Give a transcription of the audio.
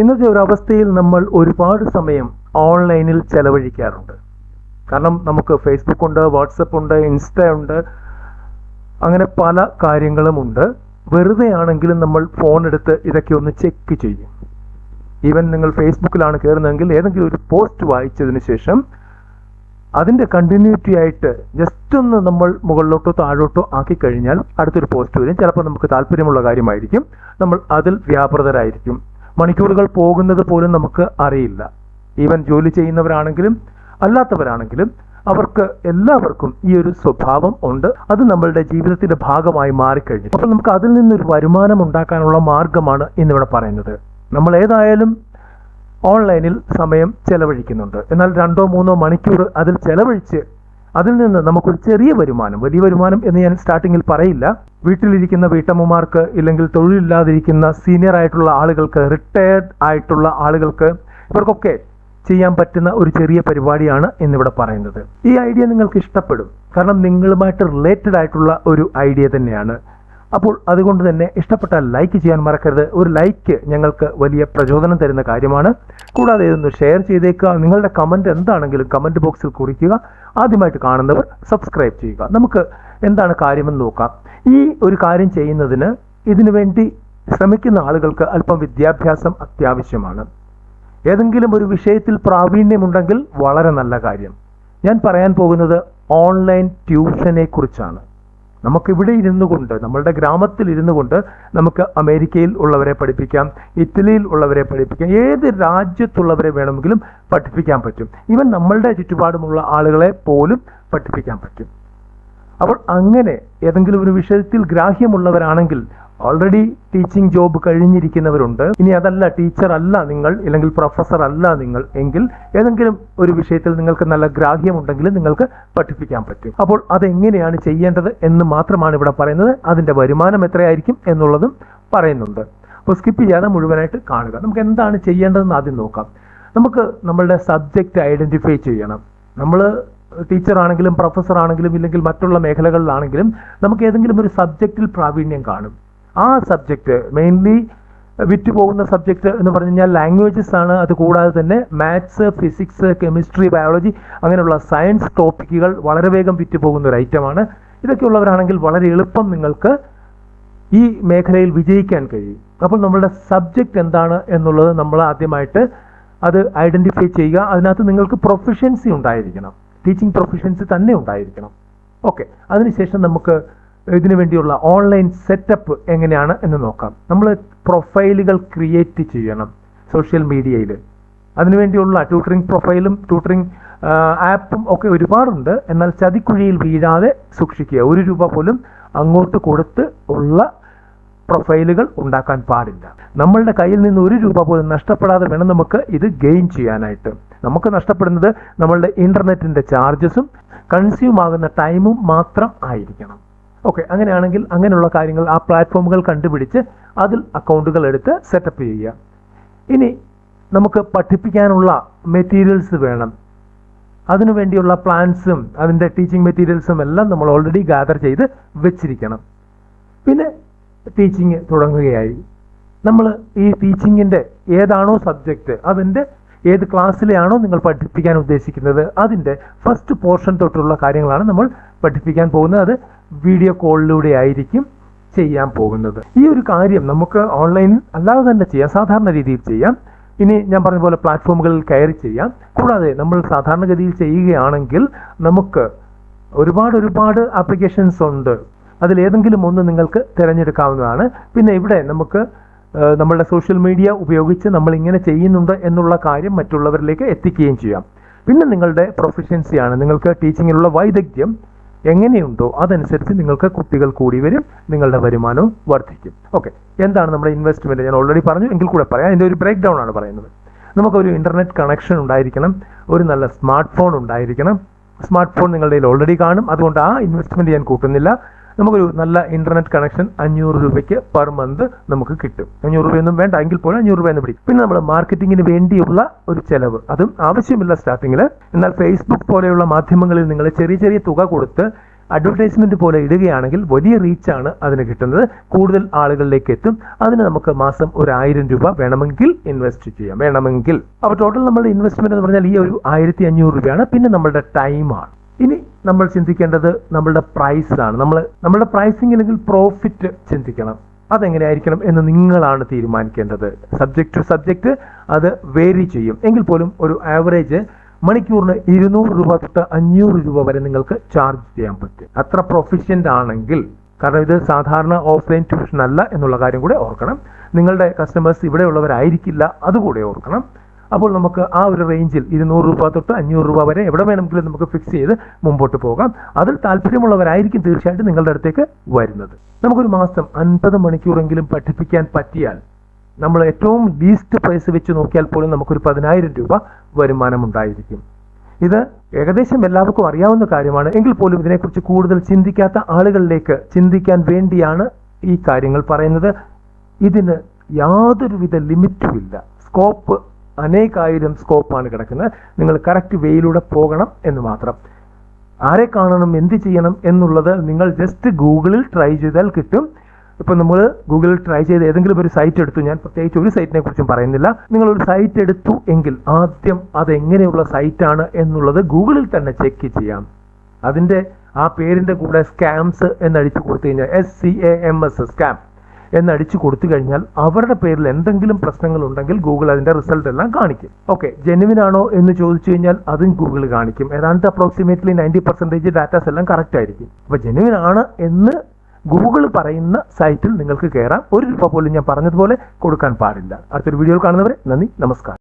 ഇന്നത്തെ ഒരു അവസ്ഥയിൽ നമ്മൾ ഒരുപാട് സമയം ഓൺലൈനിൽ ചെലവഴിക്കാറുണ്ട്. കാരണം നമുക്ക് ഫേസ്ബുക്ക് ഉണ്ട് വാട്സപ്പ് ഉണ്ട് ഇൻസ്റ്റ ഉണ്ട് അങ്ങനെ പല കാര്യങ്ങളുമുണ്ട് വെറുതെ ആണെങ്കിലും നമ്മൾ ഫോൺ എടുത്ത് ഇതൊക്കെ ഒന്ന് ചെക്ക് ചെയ്യും. ഈവൻ നിങ്ങൾ ഫേസ്ബുക്കിലാണ് കയറുന്നതെങ്കിൽ ഏതെങ്കിലും ഒരു പോസ്റ്റ് വായിച്ചതിന് ശേഷം അതിന്റെ കണ്ടിന്യൂറ്റി ആയിട്ട് ജസ്റ്റ് ഒന്ന് നമ്മൾ മുകളിലോട്ടോ താഴോട്ടോ ആക്കി കഴിഞ്ഞാൽ അടുത്തൊരു പോസ്റ്റ് വരും. ചിലപ്പോൾ നമുക്ക് താല്പര്യമുള്ള കാര്യമായിരിക്കും. നമ്മൾ അതിൽ വ്യാപൃതരായിരിക്കും. മണിക്കൂറുകൾ പോകുന്നത് പോലും നമുക്ക് അറിയില്ല. ഈവൻ ജോലി ചെയ്യുന്നവരാണെങ്കിലും അല്ലാത്തവരാണെങ്കിലും അവർക്ക് എല്ലാവർക്കും ഈ ഒരു സ്വഭാവം ഉണ്ട്. അത് നമ്മളുടെ ജീവിതത്തിന്റെ ഭാഗമായി മാറിക്കഴിഞ്ഞു. അപ്പോൾ നമുക്ക് അതിൽ നിന്നൊരു വരുമാനം ഉണ്ടാക്കാനുള്ള മാർഗമാണ് ഇന്നിവിടെ പറയുന്നത്. നമ്മൾ ഏതായാലും ഓൺലൈനിൽ സമയം ചെലവഴിക്കുന്നുണ്ട്. എന്നാൽ രണ്ടോ മൂന്നോ മണിക്കൂർ അതിൽ ചെലവഴിച്ച് അതിൽ നിന്ന് നമുക്കൊരു ചെറിയ വരുമാനം വലിയ വരുമാനം എന്ന് ഞാൻ സ്റ്റാർട്ടിങ്ങിൽ പറയില്ല. വീട്ടിലിരിക്കുന്ന വീട്ടമ്മമാർക്ക് ഇല്ലെങ്കിൽ തൊഴിലില്ലാതിരിക്കുന്ന സീനിയർ ആയിട്ടുള്ള ആളുകൾക്ക് റിട്ടയർഡ് ആയിട്ടുള്ള ആളുകൾക്ക് ഇവർക്കൊക്കെ ചെയ്യാൻ പറ്റുന്ന ഒരു ചെറിയ പരിപാടിയാണ് എന്നിവിടെ പറയുന്നത്. ഈ ഐഡിയ നിങ്ങൾക്ക് ഇഷ്ടപ്പെടും. കാരണം നിങ്ങളുമായിട്ട് റിലേറ്റഡ് ആയിട്ടുള്ള ഒരു ഐഡിയ തന്നെയാണ്. അപ്പോൾ അതുകൊണ്ട് തന്നെ ഇഷ്ടപ്പെട്ടാൽ ലൈക്ക് ചെയ്യാൻ മറക്കരുത്. ഒരു ലൈക്ക് ഞങ്ങൾക്ക് വലിയ പ്രചോദനം തരുന്ന കാര്യമാണ്. കൂടാതെ ഇതൊന്ന് ഷെയർ ചെയ്തേക്കുക. നിങ്ങളുടെ കമന്റ് എന്താണെങ്കിലും കമന്റ് ബോക്സിൽ കുറിക്കുക. ആദ്യമായിട്ട് കാണുന്നവർ സബ്സ്ക്രൈബ് ചെയ്യുക. നമുക്ക് എന്താണ് കാര്യമെന്ന് നോക്കാം. ഈ ഒരു കാര്യം ചെയ്യുന്നതിന് ഇതിനു വേണ്ടി ശ്രമിക്കുന്ന ആളുകൾക്ക് അല്പം വിദ്യാഭ്യാസം അത്യാവശ്യമാണ്. ഏതെങ്കിലും ഒരു വിഷയത്തിൽ പ്രാവീണ്യമുണ്ടെങ്കിൽ വളരെ നല്ല കാര്യം. ഞാൻ പറയാൻ പോകുന്നത് ഓൺലൈൻ ട്യൂഷനെ കുറിച്ചാണ് നമുക്കിവിടെ ഇരുന്നു കൊണ്ട് നമ്മളുടെ ഗ്രാമത്തിൽ ഇരുന്നു കൊണ്ട് നമുക്ക് അമേരിക്കയിൽ ഉള്ളവരെ പഠിപ്പിക്കാം ഇറ്റലിയിൽ ഉള്ളവരെ പഠിപ്പിക്കാം ഏത് രാജ്യത്തുള്ളവരെ വേണമെങ്കിലും പഠിപ്പിക്കാൻ പറ്റും. ഈവൻ നമ്മളുടെ ചുറ്റുപാടുമുള്ള ആളുകളെ പോലും പഠിപ്പിക്കാൻ പറ്റും. അപ്പോൾ അങ്ങനെ ഏതെങ്കിലും ഒരു വിഷയത്തിൽ ഗ്രാഹ്യമുള്ളവരാണെങ്കിൽ ഓൾറെഡി ടീച്ചിങ് ജോബ് കഴിഞ്ഞിരിക്കുന്നവരുണ്ട്. ഇനി അതല്ല ടീച്ചർ അല്ല നിങ്ങൾ അല്ലെങ്കിൽ പ്രൊഫസർ അല്ല നിങ്ങൾ എങ്കിൽ ഏതെങ്കിലും ഒരു വിഷയത്തിൽ നിങ്ങൾക്ക് നല്ല ഗ്രാഹ്യമുണ്ടെങ്കിൽ നിങ്ങൾക്ക് പഠിപ്പിക്കാൻ പറ്റും. അപ്പോൾ അതെങ്ങനെയാണ് ചെയ്യേണ്ടത് എന്ന് മാത്രമാണ് ഇവിടെ പറയുന്നത്. അതിന്റെ വരുമാനം എത്രയായിരിക്കും എന്നുള്ളതും പറയുന്നുണ്ട്. അപ്പോൾ സ്കിപ്പ് ചെയ്യാതെ മുഴുവനായിട്ട് കാണുക. നമുക്ക് എന്താണ് ചെയ്യേണ്ടതെന്ന് ആദ്യം നോക്കാം. നമുക്ക് നമ്മളുടെ സബ്ജക്റ്റ് ഐഡന്റിഫൈ ചെയ്യണം. നമ്മൾ ടീച്ചർ പ്രൊഫസറാണെങ്കിലും ഇല്ലെങ്കിൽ മറ്റുള്ള മേഖലകളിലാണെങ്കിലും നമുക്ക് ഏതെങ്കിലും ഒരു സബ്ജക്റ്റിൽ പ്രാവീണ്യം കാണും. ആ സബ്ജക്റ്റ് മെയിൻലി വിറ്റ് പോകുന്ന സബ്ജക്റ്റ് എന്ന് പറഞ്ഞു കഴിഞ്ഞാൽ ലാംഗ്വേജസ് ആണ്. അത് കൂടാതെ തന്നെ മാത്സ് ഫിസിക്സ് കെമിസ്ട്രി ബയോളജി അങ്ങനെയുള്ള സയൻസ് ടോപ്പിക്കുകൾ വളരെ വേഗം വിറ്റ് പോകുന്ന ഒരു ഐറ്റമാണ് ഇതൊക്കെ ഉള്ളവരാണെങ്കിൽ വളരെ എളുപ്പം നിങ്ങൾക്ക് ഈ മേഖലയിൽ വിജയിക്കാൻ കഴിയും. അപ്പോൾ നമ്മളുടെ സബ്ജക്റ്റ് എന്താണ് എന്നുള്ളത് നമ്മൾ ആദ്യമായിട്ട് അത് ഐഡന്റിഫൈ ചെയ്യുക. അതിനകത്ത് നിങ്ങൾക്ക് പ്രൊഫഷ്യൻസി ഉണ്ടായിരിക്കണം. ടീച്ചിങ് പ്രൊഫഷൻസ് തന്നെ ഉണ്ടായിരിക്കണം. ഓക്കെ അതിനുശേഷം നമുക്ക് ഇതിനു വേണ്ടിയുള്ള ഓൺലൈൻ സെറ്റപ്പ് എങ്ങനെയാണ് എന്ന് നോക്കാം. നമ്മൾ പ്രൊഫൈലുകൾ ക്രിയേറ്റ് ചെയ്യണം സോഷ്യൽ മീഡിയയിൽ അതിനുവേണ്ടിയുള്ള ട്യൂട്ടറിംഗ് പ്രൊഫൈലും ട്യൂട്ടറിംഗ് ആപ്പും ഒക്കെ ഒരുപാടുണ്ട്. എന്നാൽ ചതിക്കുഴിയിൽ വീഴാതെ സൂക്ഷിക്കുക. ഒരു രൂപ പോലും അങ്ങോട്ട് കൊടുത്ത് ഉള്ള പ്രൊഫൈലുകൾ ഉണ്ടാക്കാൻ പാടില്ല. നമ്മളുടെ കയ്യിൽ നിന്ന് ഒരു രൂപ പോലും നഷ്ടപ്പെടാതെ വേണം നമുക്ക് ഇത് ഗെയിൻ ചെയ്യാനായിട്ട്. നമുക്ക് നഷ്ടപ്പെടുന്നത് നമ്മളുടെ ഇന്റർനെറ്റിന്റെ ചാർജസും കൺസ്യൂം ആകുന്ന ടൈമും മാത്രം ആയിരിക്കണം. ഓക്കെ അങ്ങനെയാണെങ്കിൽ അങ്ങനെയുള്ള കാര്യങ്ങൾ ആ പ്ലാറ്റ്ഫോമുകൾ കണ്ടുപിടിച്ച് അതിൽ അക്കൗണ്ടുകൾ എടുത്ത് സെറ്റപ്പ് ചെയ്യുക. ഇനി നമുക്ക് പഠിപ്പിക്കാനുള്ള മെറ്റീരിയൽസ് വേണം. അതിനു വേണ്ടിയുള്ള പ്ലാൻസും അതിന്റെ ടീച്ചിങ് മെറ്റീരിയൽസും എല്ലാം നമ്മൾ ഓൾറെഡി ഗാദർ ചെയ്ത് വെച്ചിരിക്കണം. പിന്നെ ടീച്ചിങ് തുടങ്ങുകയായി. നമ്മൾ ഈ ടീച്ചിങ്ങിന്റെ ഏതാണോ സബ്ജക്റ്റ് അതിന്റെ ഏത് ക്ലാസ്സിലെയാണോ നിങ്ങൾ പഠിപ്പിക്കാൻ ഉദ്ദേശിക്കുന്നത് അതിന്റെ ഫസ്റ്റ് പോർഷൻ തൊട്ടുള്ള കാര്യങ്ങളാണ് നമ്മൾ പഠിപ്പിക്കാൻ പോകുന്നത്. അത് വീഡിയോ കോളിലൂടെ ആയിരിക്കും ചെയ്യാൻ പോകുന്നത്. ഈ ഒരു കാര്യം നമുക്ക് ഓൺലൈനിൽ അല്ലാതെ തന്നെ ചെയ്യാം. സാധാരണ രീതിയിൽ ചെയ്യാം. ഇനി ഞാൻ പറഞ്ഞ പോലെ പ്ലാറ്റ്ഫോമുകളിൽ കയറി ചെയ്യാം. കൂടാതെ നമ്മൾ സാധാരണഗതിയിൽ ചെയ്യുകയാണെങ്കിൽ നമുക്ക് ഒരുപാട് ഒരുപാട് ആപ്ലിക്കേഷൻസ് ഉണ്ട്. അതിലേതെങ്കിലും ഒന്ന് നിങ്ങൾക്ക് തിരഞ്ഞെടുക്കാവുന്നതാണ്. പിന്നെ ഇവിടെ നമുക്ക് നമ്മളുടെ സോഷ്യൽ മീഡിയ ഉപയോഗിച്ച് നമ്മൾ ഇങ്ങനെ ചെയ്യുന്നുണ്ട് എന്നുള്ള കാര്യം മറ്റുള്ളവരിലേക്ക് എത്തിക്കുകയും ചെയ്യാം. പിന്നെ നിങ്ങളുടെ പ്രൊഫഷൻസിയാണ് നിങ്ങൾക്ക് ടീച്ചിങ്ങിലുള്ള വൈദഗ്ധ്യം എങ്ങനെയുണ്ടോ അതനുസരിച്ച് നിങ്ങൾക്ക് കുട്ടികൾ കൂടി വരും നിങ്ങളുടെ വരുമാനവും വർദ്ധിക്കും. ഓക്കെ എന്താണ് നമ്മുടെ ഇൻവെസ്റ്റ്മെന്റ് ഞാൻ ഓൾറെഡി പറഞ്ഞു എങ്കിൽ കൂടെ പറയാം. അതിന്റെ ഒരു ബ്രേക്ക് ഡൗൺ ആണ് പറയുന്നത്. നമുക്കൊരു ഇന്റർനെറ്റ് കണക്ഷൻ ഉണ്ടായിരിക്കണം ഒരു നല്ല സ്മാർട്ട് ഫോൺ ഉണ്ടായിരിക്കണം. സ്മാർട്ട് ഫോൺ നിങ്ങളുടെ ഓൾറെഡി കാണും. അതുകൊണ്ട് ആ ഇൻവെസ്റ്റ്മെന്റ് ഞാൻ കൂട്ടുന്നില്ല. നമുക്കൊരു നല്ല ഇന്റർനെറ്റ് കണക്ഷൻ അഞ്ഞൂറ് രൂപയ്ക്ക് പെർ മന്ത് നമുക്ക് കിട്ടും. അഞ്ഞൂറ് രൂപയൊന്നും വേണ്ട എങ്കിൽ പോലും അഞ്ഞൂറ് രൂപ എന്ന് പിടിക്കും പിന്നെ നമ്മൾ മാർക്കറ്റിങ്ങിന് വേണ്ടിയുള്ള ഒരു ചെലവ്. അതും ആവശ്യമില്ല സ്റ്റാർട്ടിങ്ങിൽ എന്നാൽ ഫേസ്ബുക്ക് പോലെയുള്ള മാധ്യമങ്ങളിൽ നിങ്ങൾ ചെറിയ ചെറിയ തുക കൊടുത്ത് അഡ്വർടൈസ്മെന്റ് പോലെ ഇടുകയാണെങ്കിൽ വലിയ റീച്ചാണ് അതിന് കിട്ടുന്നത്. കൂടുതൽ ആളുകളിലേക്ക് എത്തും. അതിന് നമുക്ക് മാസം ഒരു ആയിരം രൂപ വേണമെങ്കിൽ ഇൻവെസ്റ്റ് ചെയ്യാം. വേണമെങ്കിൽ. അപ്പോൾ ടോട്ടൽ നമ്മുടെ ഇൻവെസ്റ്റ്മെന്റ് എന്ന് പറഞ്ഞാൽ ഈ ഒരു ആയിരത്തി അഞ്ഞൂറ് രൂപയാണ്. പിന്നെ നമ്മളുടെ ടൈമാണ് നമ്മൾ ചിന്തിക്കേണ്ടത് നമ്മളുടെ ആണ് നമ്മൾ നമ്മളുടെ പ്രൈസിംഗ് അല്ലെങ്കിൽ പ്രോഫിറ്റ് ചിന്തിക്കണം. അതെങ്ങനെയായിരിക്കണം എന്ന് നിങ്ങളാണ് തീരുമാനിക്കേണ്ടത്. സബ്ജക്ട് ടു സബ്ജക്ട് അത് വേരി ചെയ്യും. എങ്കിൽ പോലും ഒരു ആവറേജ് മണിക്കൂറിന് ഇരുന്നൂറ് രൂപ തൊട്ട് അഞ്ഞൂറ് രൂപ വരെ നിങ്ങൾക്ക് ചാർജ് ചെയ്യാൻ പറ്റും. അത്ര പ്രൊഫിഷ്യന്റ് ആണെങ്കിൽ കാരണം ഇത് സാധാരണ ഓഫ്ലൈൻ ട്യൂഷൻ അല്ല എന്നുള്ള കാര്യം കൂടെ ഓർക്കണം. നിങ്ങളുടെ കസ്റ്റമേഴ്സ് ഇവിടെയുള്ളവരായിരിക്കില്ല അതുകൂടെ ഓർക്കണം. അപ്പോൾ നമുക്ക് ആ ഒരു റേഞ്ചിൽ ഇരുന്നൂറ് രൂപ തൊട്ട് അഞ്ഞൂറ് രൂപ വരെ എവിടെ വേണമെങ്കിലും നമുക്ക് ഫിക്സ് ചെയ്ത് മുമ്പോട്ട് പോകാം. അതിൽ താല്പര്യമുള്ളവരായിരിക്കും തീർച്ചയായിട്ടും നിങ്ങളുടെ അടുത്തേക്ക് വരുന്നത്. നമുക്കൊരു മാസം അൻപത് മണിക്കൂറെങ്കിലും പഠിപ്പിക്കാൻ പറ്റിയാൽ നമ്മൾ ഏറ്റവും ലീസ്റ്റ് പ്രൈസ് വെച്ച് നോക്കിയാൽ പോലും നമുക്കൊരു പതിനായിരം രൂപ വരുമാനം ഉണ്ടായിരിക്കും. ഇത് ഏകദേശം എല്ലാവർക്കും അറിയാവുന്ന കാര്യമാണ്. എങ്കിൽ പോലും ഇതിനെക്കുറിച്ച് കൂടുതൽ ചിന്തിക്കാത്ത ആളുകളിലേക്ക് ചിന്തിക്കാൻ വേണ്ടിയാണ് ഈ കാര്യങ്ങൾ പറയുന്നത്. ഇതിന് യാതൊരുവിധ ലിമിറ്റുമില്ല. സ്കോപ്പ് അനേകായിരം സ്കോപ്പാണ് കിടക്കുന്നത്. നിങ്ങൾ കറക്റ്റ് വേയിലൂടെ പോകണം എന്ന് മാത്രം. ആരെ കാണണം എന്ത് ചെയ്യണം എന്നുള്ളത് നിങ്ങൾ ജസ്റ്റ് ഗൂഗിളിൽ ട്രൈ ചെയ്താൽ കിട്ടും. ഇപ്പൊ നമ്മൾ ഗൂഗിളിൽ ട്രൈ ചെയ്ത് ഏതെങ്കിലും ഒരു സൈറ്റ് എടുത്തു. ഞാൻ പ്രത്യേകിച്ച് ഒരു സൈറ്റിനെ കുറിച്ചും പറയുന്നില്ല. നിങ്ങൾ ഒരു സൈറ്റ് എടുത്തു എങ്കിൽ ആദ്യം അത് എങ്ങനെയുള്ള സൈറ്റാണ് എന്നുള്ളത് ഗൂഗിളിൽ തന്നെ ചെക്ക് ചെയ്യാം. അതിന്റെ ആ പേരിന്റെ കൂടെ സ്കാംസ് എന്നടിച്ചു കൊടുത്തു കഴിഞ്ഞാൽ S C A M S scam എന്നടിച്ചു കൊടുത്തു കഴിഞ്ഞാൽ അവരുടെ പേരിൽ എന്തെങ്കിലും പ്രശ്നങ്ങൾ ഉണ്ടെങ്കിൽ ഗൂഗിൾ അതിന്റെ റിസൾട്ട് എല്ലാം കാണിക്കും. ഓക്കെ ജെനുവിൻ ആണോ എന്ന് ചോദിച്ചു കഴിഞ്ഞാൽ അതും ഗൂഗിൾ കാണിക്കും. ഏതാണ്ട് അപ്രോക്സിമേറ്റ്ലി നയന്റി പെർസെന്റേജ് ഡാറ്റാസ് എല്ലാം കറക്റ്റ് ആയിരിക്കും. അപ്പൊ ജെനുവിൻ ആണ് എന്ന് ഗൂഗിൾ പറയുന്ന സൈറ്റിൽ നിങ്ങൾക്ക് കയറാം ഒരു രൂപ പോലും ഞാൻ പറഞ്ഞതുപോലെ കൊടുക്കാൻ പാടില്ല. അടുത്തൊരു വീഡിയോ കാണുന്നവരെ നന്ദി നമസ്കാരം.